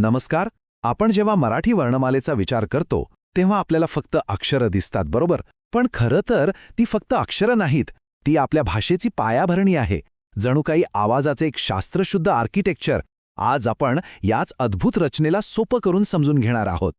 नमस्कार आपण जेव्हा मराठी वर्णमालेचा विचार करतो तेव्हा आपल्याला फक्त अक्षरं दिसतात बरोबर? पण खरं तर ती फक्त अक्षरं नाहीत ती आपल्या भाषेची पायाभरणी आहे. जणू काही आवाजाचे एक शास्त्रशुद्ध आर्किटेक्चर आज आपण याच अद्भुत रचनेला सोपं करून समजून घेणार आहोत.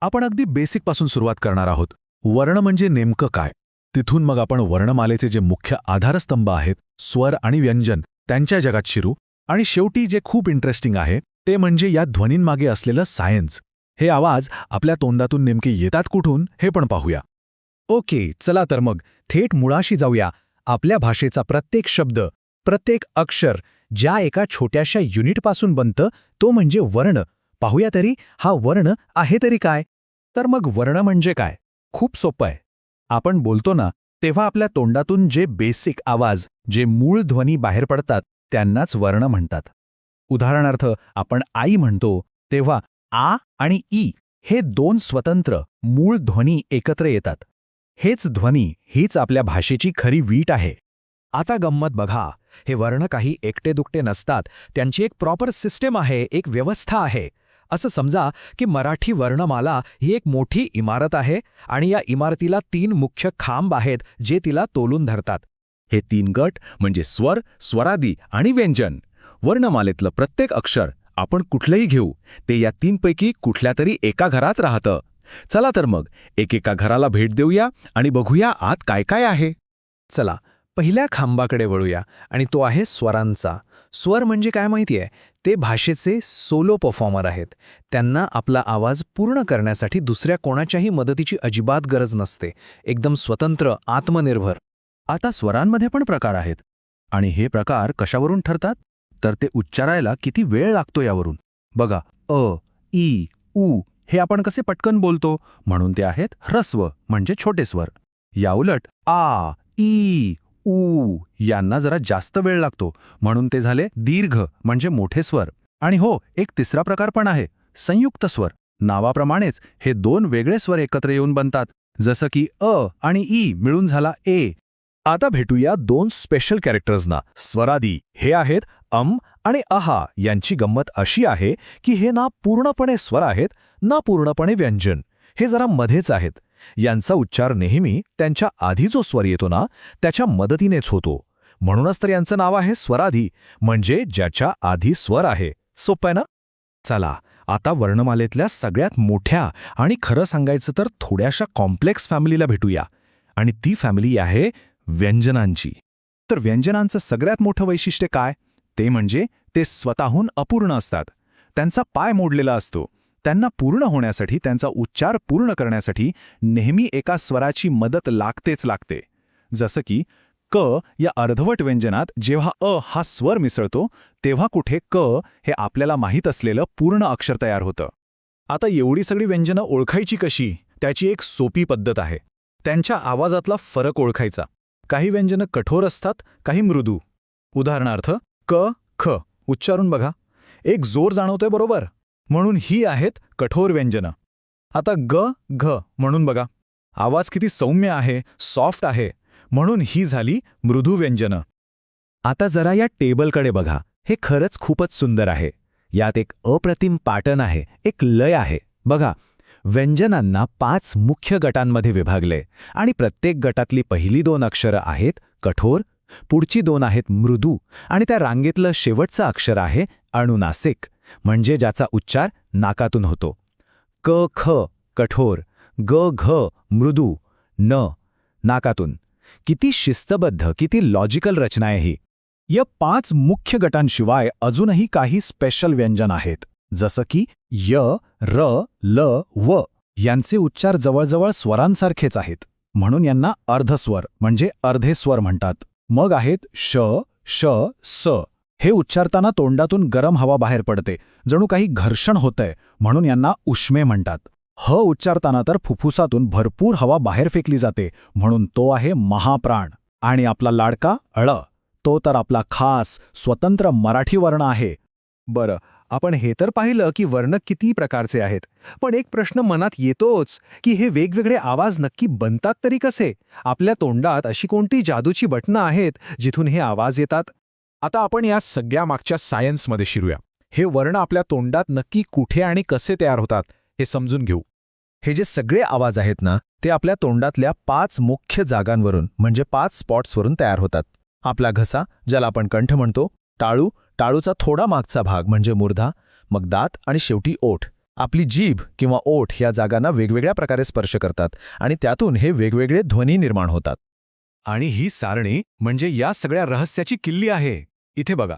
आपण अगदी बेसिकपासून सुरुवात करणार आहोत. वर्ण म्हणजे नेमकं काय? तिथून मग आपण वर्णमालेचे जे मुख्य आधारस्तंभ आहेत स्वर आणि व्यंजन त्यांच्या जगात शिरू. आणि शेवटी जे खूप इंटरेस्टिंग आहे ते म्हणजे या ध्वनींमागे असलेलं सायन्स. हे आवाज आपल्या तोंडातून नेमके येतात कुठून हे पण पाहूया. ओके चला तर मग थेट मुळाशी जाऊया. आपल्या भाषेचा प्रत्येक शब्द प्रत्येक अक्षर ज्या एका छोट्याशा युनिटपासून बनतं तो म्हणजे वर्ण. पाहूया तरी हा वर्ण आहे तरी काय? तर मग वर्ण म्हणजे काय? खूप सोपं आहे. आपण बोलतो ना तेव्हा आपल्या तोंडातून जे बेसिक आवाज जे मूळ ध्वनी बाहेर पडतात त्यांनाच वर्ण म्हणतात. उदाहरणार्थ आपण आई म्हणतो तेव्हा आ आणि ई हे दोन स्वतंत्र मूळ ध्वनी एकत्र येतात. हेच ध्वनी हीच आपल्या भाषेची खरी वीट आहे. आता गंमत बघा. हे वर्ण काही एकटे दुकटे नसतात. त्यांची एक प्रॉपर सिस्टम आहे एक व्यवस्था आहे. असं समजा की मराठी वर्णमाला ही एक मोठी इमारत आहे आणि या इमारतीला तीन मुख्य खांब आहेत जे तिला तोलून धरतात. हे तीन गट म्हणजे स्वर स्वरादी आणि व्यंजन. वर्णमालेतलं प्रत्येक अक्षर आपण कुठलंही घेऊ ते या तीनपैकी कुठल्या तरी एका घरात राहतं. चला तर मग एकेका घराला भेट देऊया आणि बघूया आत काय काय आहे. चला पहिल्या खांबाकडे वळूया आणि तो आहे स्वरांचा. स्वर म्हणजे काय माहितीये? ते भाषेचे सोलो परफॉर्मर आहेत. त्यांना आपला आवाज पूर्ण करण्यासाठी दुसऱ्या कोणाच्याही मदतीची अजिबात गरज नसते. एकदम स्वतंत्र आत्मनिर्भर. आता स्वरांमध्ये पण प्रकार आहेत. आणि हे प्रकार कशावरून ठरतात? तर ते उच्चारायला किती वेळ लागतो यावरून. बघा अ ई उ हे आपण कसे पटकन बोलतो? म्हणून ते आहेत ह्रस्व म्हणजे छोटे स्वर याउलट आ ई उ यांना जरा जास्त वेळ लागतो. म्हणून ते झाले दीर्घ म्हणजे मोठे स्वर. आणि हो एक तिसरा प्रकार पण आहे संयुक्त स्वर. नावाप्रमाणेच हे दोन वेगळे स्वर एकत्र येऊन बनतात. जसं की अ आणि ई मिळून झाला ए. आता भेटूया दोन स्पेशल कॅरेक्टर्सना स्वरादी हे आहेत अम आणि अहा. यांची गंमत अशी आहे की हे ना पूर्णपणे स्वर आहेत ना पूर्णपणे व्यंजन. हे जरा मध्येच आहेत. यांचा उच्चार नेहमी त्यांच्या आधी जो स्वर येतो ना त्याच्या मदतीनेच होतो. म्हणूनच तर यांचं नाव आहे स्वराधी म्हणजे ज्याच्या आधी स्वर आहे. सोपं आहे ना? चला आता वर्णमालेतल्या सगळ्यात मोठ्या आणि खरं सांगायचं तर थोड्याशा कॉम्प्लेक्स फॅमिलीला भेटूया. आणि ती फॅमिली आहे व्यंजनांची. तर व्यंजनांचं सगळ्यात मोठं वैशिष्ट्य काय? ते म्हणजे ते स्वतःहून अपूर्ण असतात. त्यांचा पाय मोडलेला असतो. त्यांना पूर्ण होण्यासाठी त्यांचा उच्चार पूर्ण करण्यासाठी नेहमी एका स्वराची मदत लागतेच लागते. जसं की क या अर्धवट व्यंजनात जेव्हा अ हा स्वर मिसळतो तेव्हा कुठे क हे आपल्याला माहीत असलेलं पूर्ण अक्षर तयार होतं. आता एवढी सगळी व्यंजनं ओळखायची कशी? त्याची एक सोपी पद्धत आहे. त्यांच्या आवाजातला फरक ओळखायचा. काही व्यंजनं कठोर असतात काही मृदू. उदाहरणार्थ क ख. उच्चारून बघा. एक जोर जाणवतोय बरोबर. म्हणून ही आहेत कठोर व्यंजनं. आता ग घ म्हणून बघा. आवाज किती सौम्य आहे सॉफ्ट आहे. म्हणून ही झाली मृदू व्यंजनं. आता जरा या टेबलकडे बघा. हे खरंच खूपच सुंदर आहे. यात एक अप्रतिम पाटण आहे. एक लय आहे. बघा. व्यंजनांना पाच मुख्य गटांमध्ये विभागले आणि प्रत्येक गटातली पहिली दोन अक्षरं आहेत कठोर पुढची दोन आहेत मृदू आणि त्या रांगेतलं शेवटचं अक्षर आहे अणुनासिक म्हणजे ज्याचा उच्चार नाकातून होतो. क ख कठोर ग घ मृदू न नाकातून. किती शिस्तबद्ध किती लॉजिकल रचना आहे ही. या पाच मुख्य गटांशिवाय अजूनही काही स्पेशल व्यंजन आहेत जसं की य र ल व यांचे उच्चार जवळजवळ स्वरांसारखेच आहेत. म्हणून यांना अर्धस्वर म्हणजे अर्धे स्वर म्हणतात. मग आहेत श श स. हे उच्चारताना तोंडातून गरम हवा बाहेर पडते. जणू काही घर्षण होतंय म्हणून यांना उष्मे म्हणतात. ह उच्चारताना तर फुफ्फुसातून भरपूर हवा बाहेर फेकली जाते म्हणून तो आहे महाप्राण. आणि आपला लाडका अळ. तो तर आपला खास स्वतंत्र मराठी वर्ण आहे. बरं आपण हे तर पाहिलं की वर्ण किती प्रकारचे आहेत. पण एक प्रश्न मनात येतोच की हे वेगवेगळे आवाज नक्की बनतात तरी कसे? आपल्या तोंडात अशी कोणती जादूची बटणं आहेत जिथून हे आवाज येतात? आता आपण या सगळ्या मागच्या सायन्समध्ये शिरूया. हे वर्ण आपल्या तोंडात नक्की कुठे आणि कसे तयार होतात हे समजून घेऊ. हे जे सगळे आवाज आहेत ना ते आपल्या तोंडातल्या पाच मुख्य जागांवरून म्हणजे पाच स्पॉट्सवरून तयार होतात. आपला घसा ज्याला आपण कंठ म्हणतो टाळू टाळूचा थोडा मागचा भाग म्हणजे मूर्धा मग दात आणि शेवटी ओठ. आपली जीभ किंवा ओठ या जागांना वेगवेगळ्या प्रकारे स्पर्श करतात आणि त्यातून हे वेगवेगळे ध्वनी निर्माण होतात. आणि ही सारणी म्हणजे या सगळ्या रहस्याची किल्ली आहे. इथे बघा.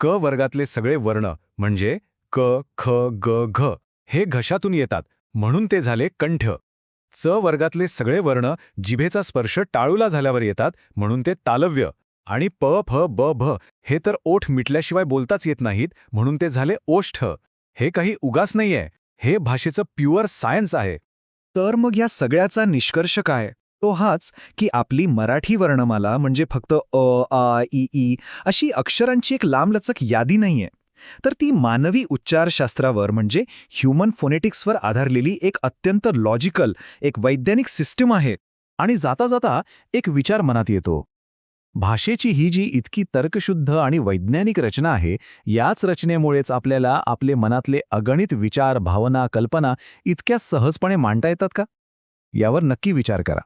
क वर्गातले सगळे वर्ण म्हणजे क ख ग घ हे घशातून येतात. म्हणून ते झाले कंठ. च वर्गातले सगळे वर्ण जिभेचा स्पर्श टाळूला झाल्यावर येतात. म्हणून ते तालव्य. आणि प फ ब भ हे तर ओठ मिटल्याशिवाय बोलताच येत नाहीत म्हणून ते झाले ओष्ठ. हे काही उगास नाहीये. हे भाषेचं प्युअर सायन्स आहे. तर मग या सगळ्याचा निष्कर्ष काय? तो हाच की आपली मराठी वर्णमाला म्हणजे फक्त अ आ ई ई अशी अक्षरांची एक लांबलचक यादी नाहीये. तर ती मानवी उच्चारशास्त्रावर म्हणजे ह्युमन फोनेटिक्सवर आधारलेली एक अत्यंत लॉजिकल एक वैज्ञानिक सिस्टम आहे आणि जाता जाता एक विचार मनात येतो. भाषेची ही जी इतकी तर्कशुद्ध आणि वैज्ञानिक रचना आहे याच रचनेमुळेच आपल्याला आपले मनातले अगणित विचार भावना कल्पना इतक्या सहजपणे मांडता येतात का? यावर नक्की विचार करा.